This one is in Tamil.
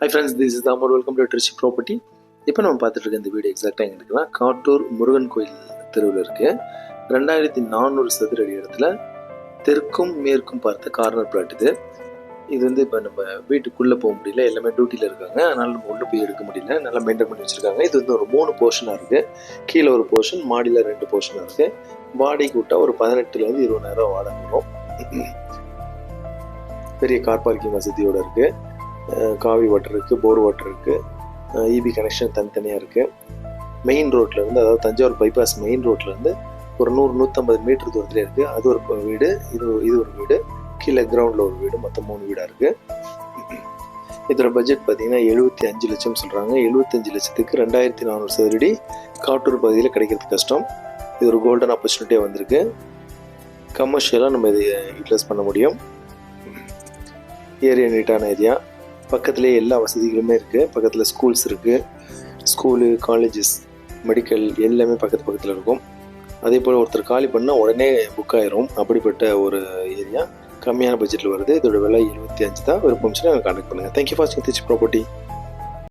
ஹை ஃப்ரெண்ட்ஸ் திஸ் இஸ் தாமோர் வெல்கம் டு ட்ரிச்சி ப்ராப்பர்ட்டி இப்போ நம்ம பார்த்துட்டு இருக்க இந்த வீடு எக்ஸாக்டாக எங்கே இருக்குன்னா காட்டூர் முருகன் கோயில் தெருவில் இருக்குது ரெண்டாயிரத்தி நானூறு சதுர அடி இடத்துல தெற்கும் மேற்கும் பார்த்த கார்னர் பிளாட் இது. இது வந்து இப்போ நம்ம வீட்டுக்குள்ளே போக முடியல எல்லாமே டியூட்டியில் இருக்காங்க. அதனால் நம்ம உள்ளே போய் எடுக்க முடியல. நல்லா மெயின்டைன் பண்ணி வச்சுருக்காங்க. இது வந்து ஒரு மூணு போர்ஷனாக இருக்குது கீழே ஒரு போர்ஷன் மாடியில் ரெண்டு போர்ஷனாக இருக்குது வாடகை கூட்டால் ஒரு பதினெட்டுலேருந்து இருபதாயிரம் வாடகை வரும். பெரிய கார் பார்க்கிங் வசதியோடு இருக்குது காவி வாட்டர் இருக்குது போர் வாட்டர் இருக்குது இபி கனெக்ஷன் தனித்தனியாக இருக்குது மெயின் ரோட்லேருந்து அதாவது தஞ்சாவூர் பைபாஸ் மெயின் ரோட்லேருந்து ஒரு நூறு நூற்றம்பது மீட்டர் தூரத்தில் இருக்குது அது ஒரு வீடு இது இது ஒரு வீடு. கீழே கிரவுண்டில் ஒரு வீடு மொத்தம் மூணு வீடாக இருக்குது இதோட பட்ஜெட் பார்த்தீங்கன்னா எழுபத்தி அஞ்சு லட்சம் சொல்கிறாங்க எழுபத்தஞ்சு லட்சத்துக்கு ரெண்டாயிரத்தி நானூறு சதுரடி காட்டூர் பகுதியில் கிடைக்கிறது கஷ்டம். இது ஒரு கோல்டன் ஆப்பர்ச்சுனிட்டியாக வந்திருக்கு. கமர்ஷியலாக நம்ம இதை யூட்டிலைஸ் பண்ண முடியும். ஏரியா நீட்டான ஏரியா பக்கத்துலேயே எல்லா வசதிகளுமே இருக்குது பக்கத்தில் ஸ்கூல்ஸ் இருக்குது ஸ்கூலு காலேஜஸ் மெடிக்கல் எல்லாமே பக்கத்து பக்கத்தில் இருக்கும். அதே போல் ஒருத்தர் காலி பண்ணால் உடனே புக் ஆயிரும். அப்படிப்பட்ட ஒரு ஏரியா கம்மியான பட்ஜெட்டில் வருது. இதோட விலை எழுபத்தி அஞ்சு தான் விருப்பம் கான்டாக்ட் பண்ணுங்கள் தேங்க்யூ ஃபார் சிங் திச் ப்ராப்பர்ட்டி